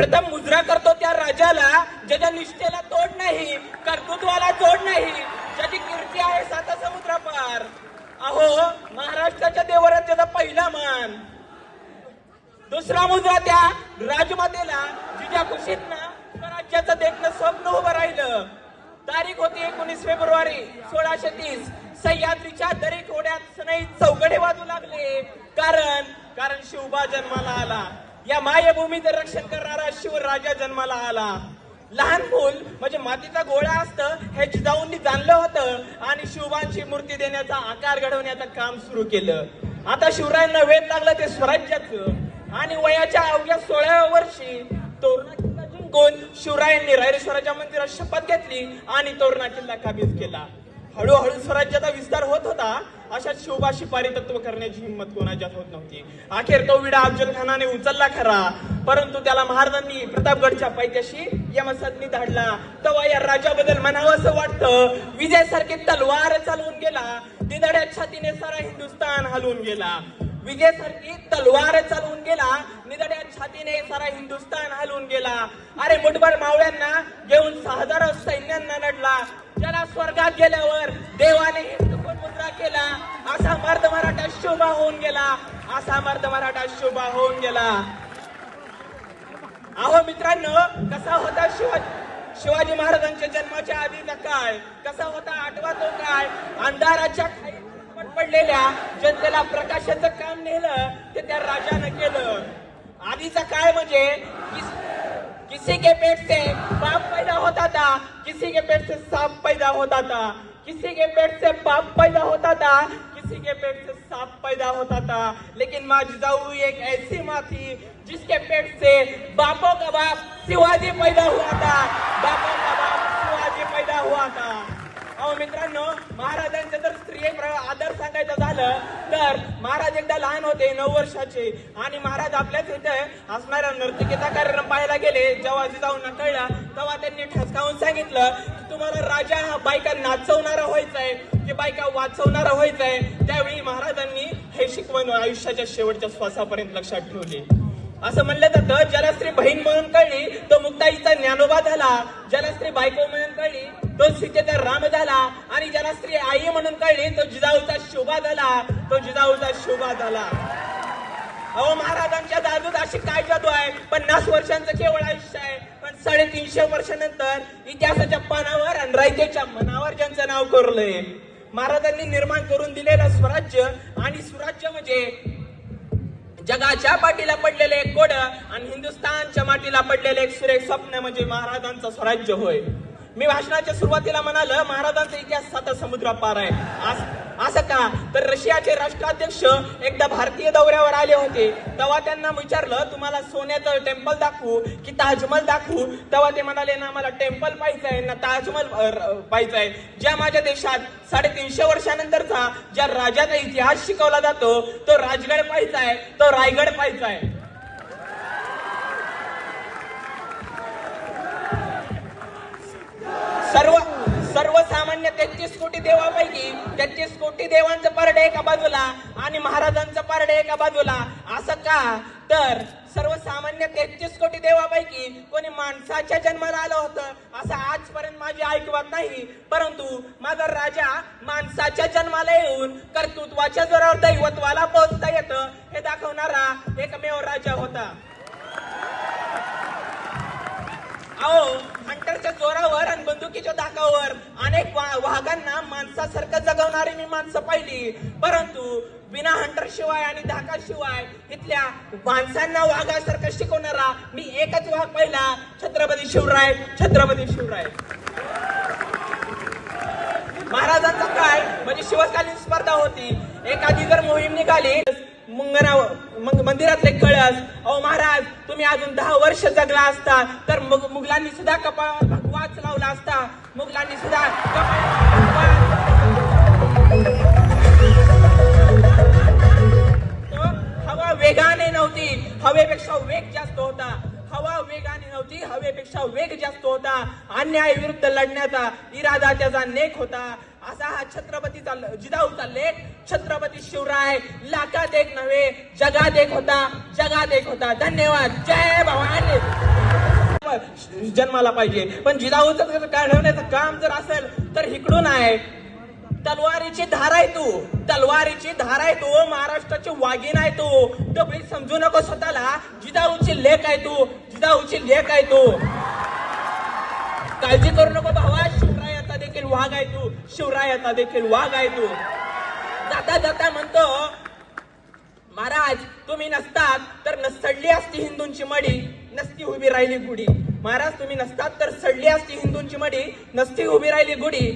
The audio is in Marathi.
प्रथम मुजरा करतो त्या राजाला ज्याच्या निष्ठेला तोड नाही कर्तृत्वाला तोड नाही ज्याची कीर्ती आहे साता समुद्रापार. अहो महाराष्ट्राच्या देवरात त्याचा पहिला मान दुसरा मुद्रा त्या राजमातेला जिच्या खुशीतनं स्वराज्याचं देखणं स्वप्न उभं राहिलं. तारीख होती एकोणीस फेब्रुवारी सोळाशे तीस. सह्याद्रीच्या दरी घोड्यात सनई चौघडे वाजू लागले. कारण कारण शिवबा जन्माला आला. या मायभूमीचं रक्षण करणारा शिवराजा जन्माला आला. लहान मूल म्हणजे मातीचा गोळा असतं हे जिजाऊंनी जाणलं होतं आणि शिवबांची मूर्ती देण्याचा आकार घडवण्याचं काम सुरू केलं. आता शिवरायांना वेध लागलं ते स्वराज्याचं. आणि वयाच्या अवघ्या सोळाव्या वर्षी तोरणा जिंकून शिवरायांनी रायरेश्वराच्या मंदिरात शपथ घेतली आणि तोरणा किल्ला काबीज केला. हळूहळू स्वराज्याचा विस्तार होत होता. अशा शोभाशी पारितत्व करण्याची हिंमत कोणाच्यात होत नव्हती. अखेर तो विडा अफजल खानाने उचलला खरा. परंतु त्याला महाराजांनी प्रतापगडच्या पायथ्याशी यमसदनी धाडला. तेव्हा या राजाबद्दल म्हणावं असं वाटतं विजयासारखी तलवार चालवून गेला. दिदड्या छातीने सारा हिंदुस्तान हलवून गेला. विजयासारखी तलवार चालवून गेला. निदड्या छातीने सारा हिंदुस्तान हलवून गेला. अरे मुठभर मावळ्यांना घेऊन सहा हजार सैन्यांना लढला. ज्याला स्वर्गात गेल्यावर देवाने हे शोभा होऊन गेला. असा मर्द मराठा शोभा होऊन गेला. अहो मित्रांनो कसा होता शिवाजी शिवाजी महाराजांच्या जन्माच्या आधीचा काय? कसा होता आठवा तो काय? अंधाराच्या खाई पडलेल्या जनतेला प्रकाशाचं काम नेलं ते त्या राजानं केलं. आधीचा काय म्हणजे किसी के पेट से पाप पैदा होता था किसी के पेट से सांप पैदा होता था किसी के पेट से पाप पैदा होता था किसी के पेट से सांप पैदा होता था लेकिन माँ जिजाऊ एक ऐसी माँ थी जिसके पेट से बापों का बाप शिवाजी पैदा हुआ था। बापों का बाप शिवाजी पैदा हुआ था। अहो मित्रांनो महाराजांचं जर स्त्री आदर सांगायचं झालं तर महाराज एकदा लहान होते नऊ वर्षाचे आणि महाराज आपल्याच इथे असणाऱ्या नर्तिकेचा कार्यक्रम पाहायला गेले. जेव्हा जिजाऊंना कळला तेव्हा त्यांनी ठसकावून सांगितलं तुम्हाला राजा हा बायका नाचवणारा व्हायचाय की बायका वाचवणारा व्हायचाय त्यावेळी महाराजांनी हे शिकवण आयुष्याच्या शेवटच्या श्वासापर्यंत लक्षात ठेवले. असं म्हणलं जातं ज्याला स्त्री बहीण म्हणून कळली तो मुक्ताईचा ज्ञानोबा झाला. ज्याला स्त्री बायको म्हणून कळली तो सीतेचा राम झाला. आणि ज्याला स्त्री आई म्हणून कळली तो जिजाऊचा शोभा झाला. तो जिजाऊचा शोभा झाला. अहो महाराजांच्या जादूत अशी काय जादू आहे पन्नास वर्षांचं केवळ आयुष्य आहे. साडेतीनशे वर्षानंतर इतिहासाच्या पानावर आणि रायतेच्या मनावर ज्यांचं नाव कोरलंय महाराजांनी निर्माण करून दिलेलं स्वराज्य आणि स्वराज्य म्हणजे जगाच्या पाठीला पडलेले एक कोड आणि हिंदुस्थानच्या माटीला पडलेले एक सुरेख स्वप्न म्हणजे महाराजांचं स्वराज्य होय. मी भाषणाच्या सुरुवातीला म्हणाल महाराजांचा इतिहास साता समुद्रापार आहे. आज असं का? तर रशियाचे राष्ट्राध्यक्ष एकदा भारतीय दौऱ्यावर आले होते. तेव्हा त्यांना विचारलं तुम्हाला सोन्याचं टेम्पल दाखवू की ताजमहल दाखवू? तेव्हा ते म्हणाले ना मला टेम्पल पाहिजे ना ताजमहल पाहिजे ज्या माझ्या देशात साडेतीनशे वर्षानंतरचा ज्या राजाचा इतिहास शिकवला जातो तो राजगड पाहिजे आहे तो रायगड पाहिजे आहे सर्व सर्वसामान्य तेहतीस कोटी देवापैकी तेहतीस कोटी देवांचं पारडे एका बाजूला आणि महाराजांचं पारडे एका बाजूला. असं का? तर सर्वसामान्य तेहतीस कोटी देवापैकी कोणी माणसाच्या जन्माला आलं होतं असं आजपर्यंत माझी ऐकवत नाही. परंतु माझा राजा माणसाच्या जन्माला येऊन कर्तृत्वाच्या जोरावर दैवत्वाला पोहोचता येतं हे दाखवणारा एकमेव राजा होता. अहो हंटरच्या जोरावर आणि बंदुकीच्या धाकावर अनेक वाघांना माणसासारखं जगवणारी मी माणसं पाहिली. परंतु बिना हंटर शिवाय आणि धाका शिवाय इथल्या माणसांना वाघासारखं शिकवणारा मी एकच वाघ पाहिला छत्रपती शिवराय छत्रपती शिवराय. महाराजांचा काय म्हणजे शिवकालीन स्पर्धा होती. एखादी जर मोहीम निघाली मुंगना मंदिरातले कळस अहो महाराज तुम्ही अजून दहा वर्ष जगला असता तर मुघलांनी सुद्धा कपाळावर भगवाच लावला असता मुघलांनी सुद्धा हवा वेगाने नव्हती हवेपेक्षा वेग जास्त होता. हवा वेगाने नव्हती हवेपेक्षा वेग जास्त होता. अन्याय विरुद्ध लढण्याचा इरादा त्याचा नेक होता. असा हा छत्रपतीचा जिजाऊचा लेख छत्रपती शिवराय लाखात एक नव्हे जगात एक होता जगात एक होता. धन्यवाद. जय भवानी. जन्म जन्माला पाहिजे. पण जिजाऊचं काढवण्याचं काम जर असेल तर इकडून आहे. तलवारीची धार आहे तू. तलवारीची धार आहे तू. महाराष्ट्राची वाघीण आहे तू. डबळी समजू नको स्वतःला. जिजाऊची लेख आहे तू. जिजाऊची लेख आहे तू. काळजी करू नको भावा. शिवरायाचा देखील वाघ आहे तू. शिवरायाचा देखील वाघ आहे तू. जाता जाता म्हणतो तुम्ही नसतात तर सडली असती हिंदूंची मडी नसती उभी राहिली गुढी. महाराज तुम्ही नसतात तर सडली असती हिंदूंची मडी नसती उभी राहिली गुढी.